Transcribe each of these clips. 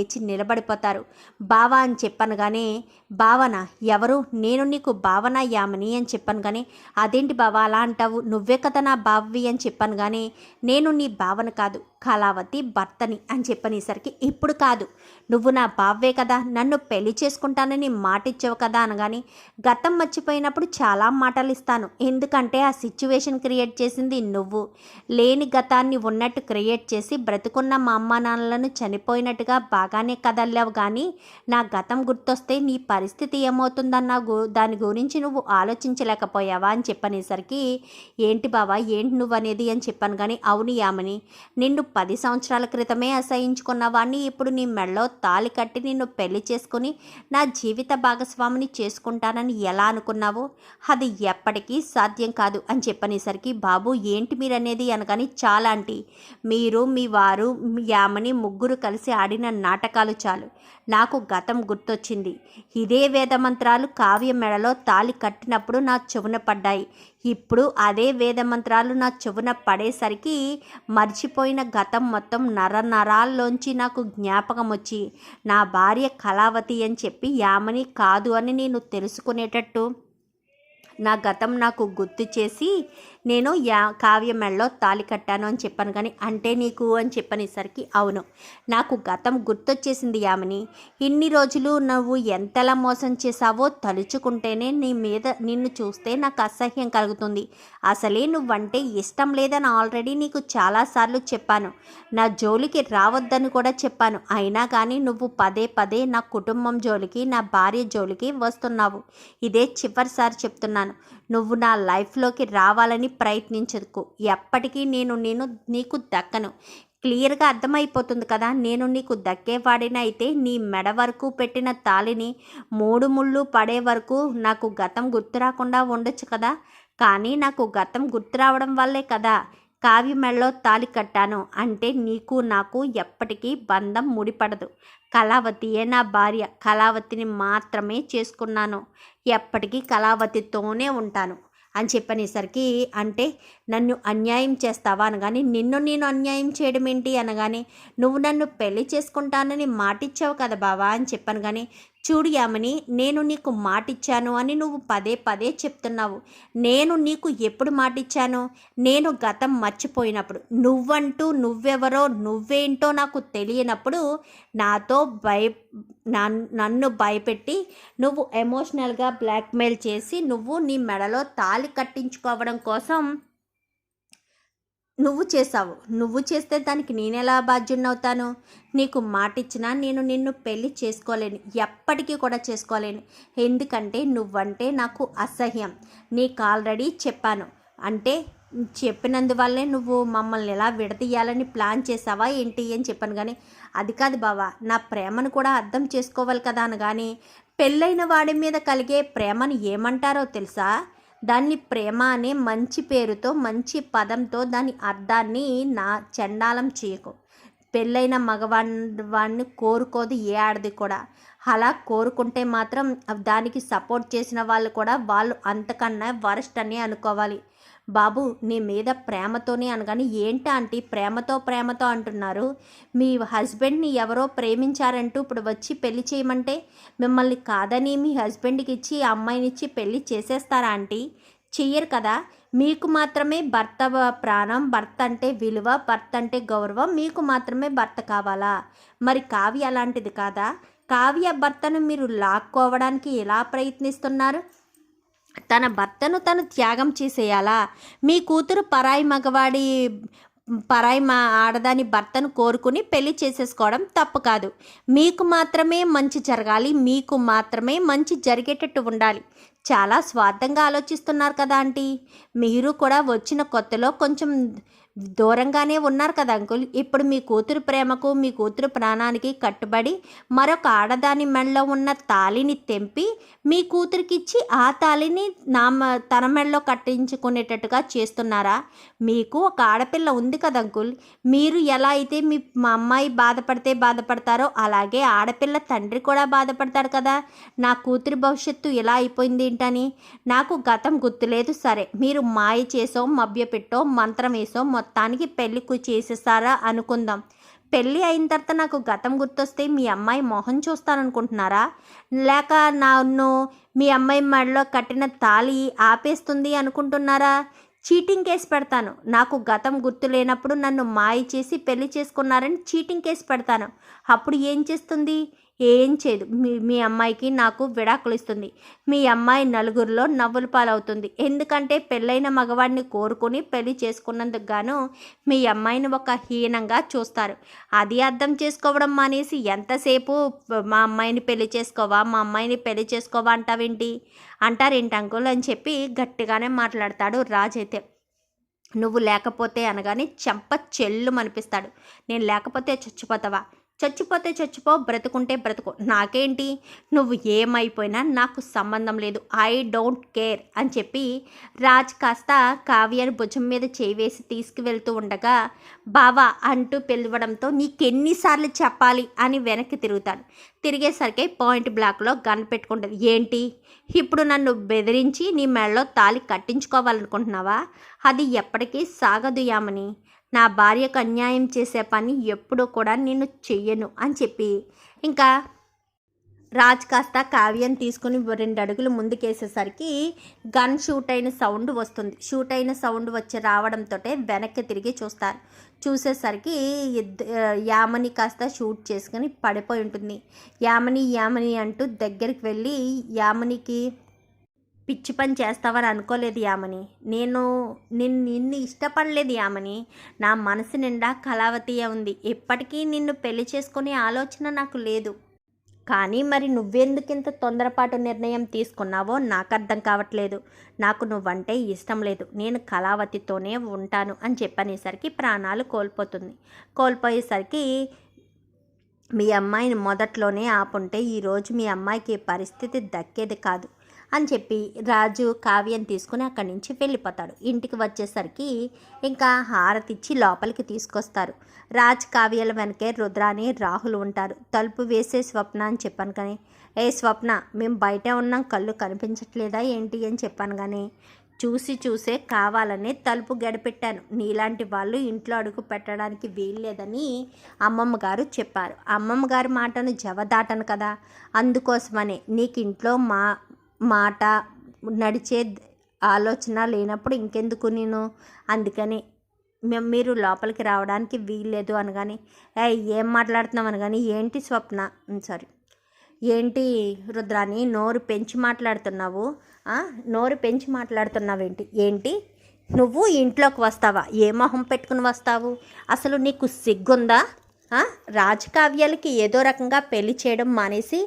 లేచి నిలబడిపోతారు. బావా అని చెప్పాను కానీ భావన ఎవరు? నేను నీకు భావన యామని అని చెప్పాను కానీ అదేంటి బావా అలా అంటావు? నువ్వే కదా నా బావి అని చెప్పాను కానీ నేను నీ భావన కాదు. కళావతి భర్తని అని చెప్పనేసరికి ఇప్పుడు కాదు. నువ్వు నా బావ్వే కదా. నన్ను పెళ్ళి చేసుకుంటానని మాట ఇచ్చావు కదా అనగాని గతం మర్చిపోయినప్పుడు చాలా మాటలు ఇస్తాను ఎందుకంటే ఆ సిచ్యువేషన్ క్రియేట్ చేసింది నువ్వు. లేని గతాన్ని ఉన్నట్టు క్రియేట్ చేసి బ్రతుకున్న మా అమ్మ నాన్నలను చనిపోయినట్టుగా బాగానే కదల్లావు కానీ నా గతం గుర్తొస్తే నీ పరిస్థితి ఏమవుతుందన్న దాని గురించి నువ్వు ఆలోచించలేకపోయావా? అని చెప్పనేసరికి ఏంటి బావా? ఏంటి నువ్వు అనేది అని చెప్పాను కానీ అవును యామని. నిన్ను పది సంవత్సరాల క్రితమే అసహించుకున్న వాణ్ణి ఇప్పుడు నీ మెడలో తాలి కట్టి నిన్ను పెళ్ళి చేసుకుని నా జీవిత భాగస్వామిని చేసుకుంటానని ఎలా అనుకున్నావు? అది ఎప్పటికీ సాధ్యం కాదు అని చెప్పనేసరికి బాబు ఏంటి మీరు అనేది అనగాని చాలా అంటీ మీరు మీ వారు యామని ముగ్గురు కలిసి ఆడిన నాటకాలు చాలు. నాకు గతం గుర్తొచ్చింది. ఇదే వేదమంత్రాలు కావ్య మెడలో తాలి కట్టినప్పుడు నా చెవున పడ్డాయి. ఇప్పుడు అదే వేదమంత్రాలు నా చెవున పడేసరికి మర్చిపోయిన గతం మొత్తం నర నరాల్లోంచి నాకు జ్ఞాపకం వచ్చి నా భార్య కళావతి అని చెప్పి యామని కాదు అని నేను తెలుసుకునేటట్టు నా గతం నాకు గుర్తు చేసి నేను యా కావ్య మెళ్ళలో తాలి కట్టాను అని చెప్పాను కానీ అంటే నీకు అని చెప్పనేసరికి అవును. నాకు గతం గుర్తొచ్చేసింది యామిని. ఇన్ని రోజులు నువ్వు ఎంతలా మోసం చేశావో తలుచుకుంటేనే నీ మీద నిన్ను చూస్తే నాకు అసహ్యం కలుగుతుంది. అసలే నువ్వంటే ఇష్టం లేదని ఆల్రెడీ నీకు చాలాసార్లు చెప్పాను. నా జోలికి రావద్దని కూడా చెప్పాను. అయినా కానీ నువ్వు పదే పదే నా కుటుంబం జోలికి నా భార్య జోలికి వస్తున్నావు. ఇదే చివరిసారి చెప్తున్నాను. నువ్వు నా లైఫ్లోకి రావాలని ప్రయత్నించకు. ఎప్పటికీ నేను నేను నీకు దక్కను. క్లియర్గా అర్థమైపోతుంది కదా నేను నీకు దక్కేవాడినైతే నీ మెడ వరకు పెట్టిన తాలిని మూడు ముళ్ళు పడే వరకు నాకు గతం గుర్తు రాకుండా ఉండొచ్చు కదా. కానీ నాకు గతం గుర్తు రావడం వల్లే కదా కావి మెడలో తాలి కట్టాను. అంటే నీకు నాకు ఎప్పటికీ బంధం ముడిపడదు. కళావతియే నా భార్య. కళావతిని మాత్రమే చేసుకున్నాను. ఎప్పటికీ కళావతితోనే ఉంటాను. అని చెప్పనేసరికి అంటే నన్ను అన్యాయం చేస్తావా? అనగానే నిన్ను నేను అన్యాయం చేయడం ఏంటి? అనగానే నువ్వు నన్ను పెళ్ళి చేసుకుంటానని మాటిచ్చావు కదా బావా అని చెప్పాను కానీ చూడు యామని నేను నీకు మాటిచ్చాను అని నువ్వు పదే పదే చెప్తున్నావు. నేను నీకు ఎప్పుడు మాటిచ్చాను? నేను గతం మర్చిపోయినప్పుడు. నువ్వంటూ నువ్వెవరో నువ్వేంటో నాకు తెలియనప్పుడు నాతో భయ నన్ను భయపెట్టి నువ్వు ఎమోషనల్గా బ్లాక్మెయిల్ చేసి నువ్వు నీ మెడలో తాలి కట్టించుకోవడం కోసం నువ్వు చేసావు నువ్వు చేస్తే దానికి నేనెలా బాధ్యున్నవుతాను నీకు మాటిచ్చినా నేను నిన్ను పెళ్ళి చేసుకోలేను. ఎప్పటికీ కూడా చేసుకోలేను. ఎందుకంటే నువ్వంటే నాకు అసహ్యం. నీకు ఆల్రెడీ చెప్పాను. అంటే చెప్పినందువల్లే నువ్వు మమ్మల్ని ఎలా విడదీయాలని ప్లాన్ చేసావా ఏంటి అని చెప్పాను కానీ అది కాదు బావా. నా ప్రేమను కూడా అర్థం చేసుకోవాలి కదా అని కానీ పెళ్ళైన వాడి మీద కలిగే ప్రేమను ఏమంటారో తెలుసా? దాన్ని ప్రేమ అనే మంచి పేరుతో మంచి పదంతో దాని అర్థాన్ని నా చండాలం చేయకు. పెళ్ళైన మగవాడి వాడిని కోరుకోదు ఏ ఆడది కూడా. అలా కోరుకుంటే మాత్రం దానికి సపోర్ట్ చేసిన వాళ్ళు కూడా వాళ్ళు అంతకన్నా వరస్ట్ అని అనుకోవాలి. బాబు నీ మీద ప్రేమతోనే అనగాని ఏంటా ఆంటీ ప్రేమతో ప్రేమతో అంటున్నారు? మీ హస్బెండ్ని ఎవరో ప్రేమించారంటూ ఇప్పుడు వచ్చి పెళ్ళి చేయమంటే మిమ్మల్ని కాదని మీ హస్బెండ్కి ఇచ్చి ఆ అమ్మాయినిచ్చి పెళ్ళి చేసేస్తారా ఆంటీ? చెయ్యరు కదా. మీకు మాత్రమే భర్త ప్రాణం భర్త అంటే విలువ భర్త అంటే గౌరవం మీకు మాత్రమే భర్త కావాలా? మరి కావ్య అలాంటిది కాదా? కావ్య భర్తను మీరు లాక్కోవడానికి ఎలా ప్రయత్నిస్తున్నారు? తన భర్తను తను త్యాగం చేసేయాలా? మీ కూతురు పరాయి మగవాడి పరాయి మా ఆడదాని భర్తను కోరుకుని పెళ్ళి చేసేసుకోవడం తప్పు కాదు. మీకు మాత్రమే మంచి జరగాలి మీకు మాత్రమే మంచి జరిగేటట్టు ఉండాలి. చాలా స్వార్థంగా ఆలోచిస్తున్నారు కదా ఆంటీ. మీరు కూడా వచ్చిన కొత్తలో కొంచెం దూరంగానే ఉన్నారు కదా అంకుల్. ఇప్పుడు మీ కూతురు ప్రేమకు మీ కూతురు ప్రాణానికి కట్టుబడి మరొక ఆడదాని మెడలో ఉన్న తాళిని తెంపి మీ కూతురికి ఇచ్చి ఆ తాళిని నా మ- తన మెడలో కట్టించుకునేటట్టుగా చేస్తున్నారా? మీకు ఒక ఆడపిల్ల ఉంది కదా అంకుల్. మీరు ఎలా అయితే మీ మా అమ్మాయి బాధపడితే బాధపడతారో అలాగే ఆడపిల్ల తండ్రి కూడా బాధపడతాడు కదా. నా కూతురి భవిష్యత్తు ఎలా అయిపోయింది ఏంటని? నాకు గతం గుర్తులేదు సరే. మీరు మాయ చేసో మభ్యపెట్టో మంత్రం వేసో మొత్తానికి పెళ్ళి చేసేసారా చేసేస్తారా అనుకుందాం. పెళ్ళి అయిన తర్వాత నాకు గతం గుర్తొస్తే మీ అమ్మాయి మొహం చూస్తాననుకుంటున్నారా? లేక నన్ను మీ అమ్మాయి మెడలో కట్టిన తాళి ఆపేస్తుంది అనుకుంటున్నారా? చీటింగ్ కేసు పెడతాను. నాకు గతం గుర్తు లేనప్పుడు నన్ను మాయ చేసి పెళ్ళి చేసుకున్నారని చీటింగ్ కేసు పెడతాను. అప్పుడు ఏం చేస్తుంది? ఏం చేయదు. మీ మీ అమ్మాయికి నాకు విడాకులు ఇస్తుంది మీ అమ్మాయి నలుగురిలో నవ్వుల పాలవుతుంది. ఎందుకంటే పెళ్ళైన మగవాడిని కోరుకుని పెళ్ళి చేసుకున్నందుకు గాను మీ అమ్మాయిని ఒక హీనంగా చూస్తారు. అది అర్థం చేసుకోవడం మానేసి ఎంతసేపు మా అమ్మాయిని పెళ్ళి చేసుకోవా మా అమ్మాయిని పెళ్ళి చేసుకోవా అంటావేంటి? అంటారేంటి అంకుల్ అని చెప్పి గట్టిగానే మాట్లాడతాడు రాజైతే అయితే. నువ్వు లేకపోతే అనగానే చెంప చెల్లు అనిపిస్తాడు నేను లేకపోతే చచ్చిపోతావా? చచ్చిపోతే చచ్చిపో బ్రతుకుంటే బ్రతుకు. నాకేంటి? నువ్వు ఏమైపోయినా నాకు సంబంధం లేదు. ఐ డోంట్ కేర్ అని చెప్పి రాజ్ కాస్త కావ్యని భుజం మీద చేయి వేసి తీసుకువెళ్తూ ఉండగా బావా అంటూ పిలవడంతో నీకెన్నిసార్లు చెప్పాలి అని వెనక్కి తిరుగుతాడు. తిరిగేసరికి పాయింట్ బ్లాక్లో గన్ పెట్టుకుంటుంది. ఏంటి? ఇప్పుడు నన్ను బెదిరించి నీ మెడలో తాలి కట్టించుకోవాలనుకుంటున్నావా? అది ఎప్పటికీ సాగదు యామని. నా భార్యకు అన్యాయం చేసే పని ఎప్పుడూ కూడా నేను చెయ్యను అని చెప్పి. ఇంకా రాజ్ కాస్త కావ్యం తీసుకుని రెండు అడుగులు ముందుకేసేసరికి గన్ షూట్ అయిన సౌండ్ వస్తుంది. షూట్ అయిన సౌండ్ వచ్చి రావడంతో వెనక్కి తిరిగి చూస్తారు చూసేసరికి యామని కాస్త షూట్ చేసుకుని పడిపోయి ఉంటుంది. యామని యామని అంటూ దగ్గరికి వెళ్ళి యామనికి పిచ్చి పని చేస్తావని అనుకోలేదు యామని. నేను నిన్ను నిన్ను ఇష్టపడలేదు యామని. నా మనసు నిండా కళావతియే ఉంది. ఎప్పటికీ నిన్ను పెళ్ళి చేసుకునే ఆలోచన నాకు లేదు. కానీ మరి నువ్వెందుకింత తొందరపాటు నిర్ణయం తీసుకున్నావో నాకు అర్థం కావట్లేదు. నాకు నువ్వంటే ఇష్టం లేదు. నేను కళావతితోనే ఉంటాను అని చెప్పనేసరికి ప్రాణాలు కోల్పోతుంది. కోల్పోయేసరికి మీ అమ్మాయిని మొదట్లోనే ఆపుంటే ఈరోజు మీ అమ్మాయికి పరిస్థితి దక్కేది కాదు. అని చెప్పి రాజు కావ్యం తీసుకుని అక్కడి నుంచి వెళ్ళిపోతాడు. ఇంటికి వచ్చేసరికి ఇంకా హారతిచ్చి లోపలికి తీసుకొస్తారు. రాజ్ కావ్యాల వెనకే రుద్రాని రాహుల్ ఉంటారు. తలుపు వేసే స్వప్న అని చెప్పాను కానీ ఏ స్వప్న? మేము బయట ఉన్నాం కళ్ళు కనిపించట్లేదా ఏంటి అని చెప్పాను కానీ చూసి చూసే కావాలని తలుపు గడిపెట్టాను. నీలాంటి వాళ్ళు ఇంట్లో అడుగు పెట్టడానికి వీల్లేదని అమ్మమ్మ గారు చెప్పారు. అమ్మమ్మ గారి మాటను జవదాటను కదా అందుకోసమనే నీకు ఇంట్లో మా మాట నడిచే ఆలోచన లేనప్పుడు ఇంకెందుకు నేను? అందుకని మేము మీరు లోపలికి రావడానికి వీల్లేదు అనగాని ఏం మాట్లాడుతున్నాం అనగాని ఏంటి స్వప్న? సారీ ఏంటి రుద్రాని నోరు పెంచి మాట్లాడుతున్నావు? నోరు పెంచి మాట్లాడుతున్నావు ఏంటి ఏంటి? నువ్వు ఇంట్లోకి వస్తావా? ఏ మొహం పెట్టుకుని వస్తావు? అసలు నీకు సిగ్గుందా? రాజకావ్యాలకి ఏదో రకంగా పెళ్ళి చేయడం మానేసి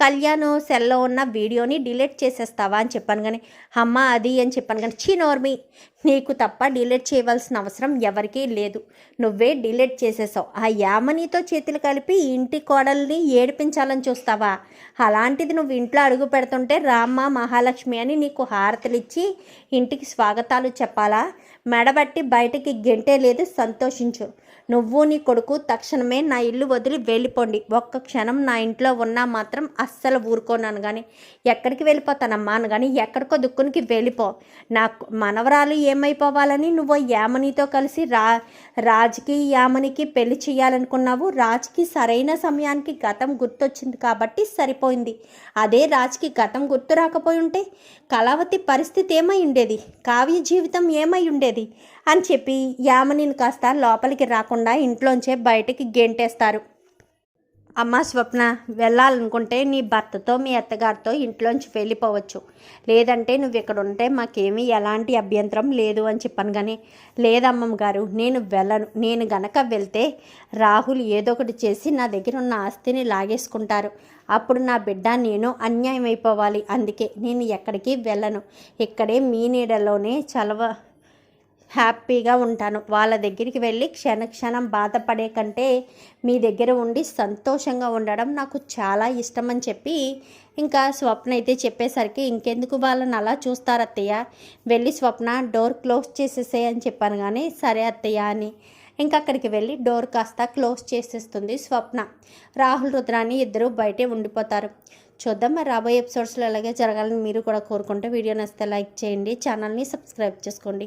కళ్యాణం సెల్లో ఉన్న వీడియోని డిలీట్ చేసేస్తావా అని చెప్పాను కానీ అమ్మ అది అని చెప్పాను కానీ చీ నోర్మి నీకు తప్ప డిలీట్ చేయవలసిన అవసరం ఎవరికీ లేదు. నువ్వే డిలీట్ చేసేసావు. ఆ యామనితో చేతులు కలిపి ఇంటి కోడల్ని ఏడిపించాలని చూస్తావా? అలాంటిది నువ్వు ఇంట్లో అడుగు పెడుతుంటే రామ్మ మహాలక్ష్మి అని నీకు హారతలిచ్చి ఇంటికి స్వాగతాలు చెప్పాలా? మెడబట్టి బయటికి గెంటే లేదు సంతోషించు. నువ్వు నీ కొడుకు తక్షణమే నా ఇల్లు వదిలి వెళ్ళిపోండి. ఒక్క క్షణం నా ఇంట్లో ఉన్నా మాత్రం అస్సలు ఊరుకోనాను కానీ ఎక్కడికి వెళ్ళిపోతానమ్మా అని కానీ ఎక్కడికో దుక్కునికి వెళ్ళిపో. నా మనవరాలు ఏమైపోవాలని నువ్వు యామనితో కలిసి రా రాజుకి యామనికి పెళ్ళి చేయాలనుకున్నావు. రాజుకి సరైన సమయానికి గతం గుర్తొచ్చింది కాబట్టి సరిపోయింది. అదే రాజ్కి గతం గుర్తు రాకపోయి ఉంటే కళావతి పరిస్థితి ఏమై ఉండేది? కావ్య జీవితం ఏమై ఉండేది? అని చెప్పి యామనిని కాస్త లోపలికి రాకుండా ఇంట్లోంచే బయటికి గెంటేస్తారు. అమ్మ స్వప్న వెళ్ళాలనుకుంటే నీ భర్తతో మీ అత్తగారితో ఇంట్లోంచి వెళ్ళిపోవచ్చు. లేదంటే నువ్వు ఇక్కడ ఉంటే మాకేమీ ఎలాంటి అభ్యంతరం లేదు అని చెప్పాను కానీ లేదమ్మమ్మ గారు నేను వెళ్ళను. నేను గనక వెళ్తే రాహుల్ ఏదో ఒకటి చేసి నా దగ్గర ఉన్న ఆస్తిని లాగేసుకుంటారు. అప్పుడు నా బిడ్డ నేను అన్యాయం అయిపోవాలి అందుకే నేను ఎక్కడికి వెళ్ళను. ఇక్కడే మీ నీడలోనే చలవ హ్యాపీగా ఉంటాను. వాళ్ళ దగ్గరికి వెళ్ళి క్షణ క్షణం బాధపడే కంటే మీ దగ్గర ఉండి సంతోషంగా ఉండడం నాకు చాలా ఇష్టం అని చెప్పి ఇంకా స్వప్న అయితే చెప్పేసరికి ఇంకెందుకు వాళ్ళని అలా చూస్తారు అత్తయ్య? వెళ్ళి స్వప్న డోర్ క్లోజ్ చేసేసే అని చెప్పాను కానీ సరే అత్తయ్య అని. ఇంకా అక్కడికి వెళ్ళి డోర్ కాస్త క్లోజ్ చేసేస్తుంది స్వప్న. రాహుల్ రుద్రాని ఇద్దరు బయటే ఉండిపోతారు. చూద్దాం మరి రాబోయే ఎపిసోడ్స్లో అలాగే జరగాలని మీరు కూడా కోరుకుంటే వీడియో నచ్చితే లైక్ చేయండి ఛానల్ని సబ్స్క్రైబ్ చేసుకోండి.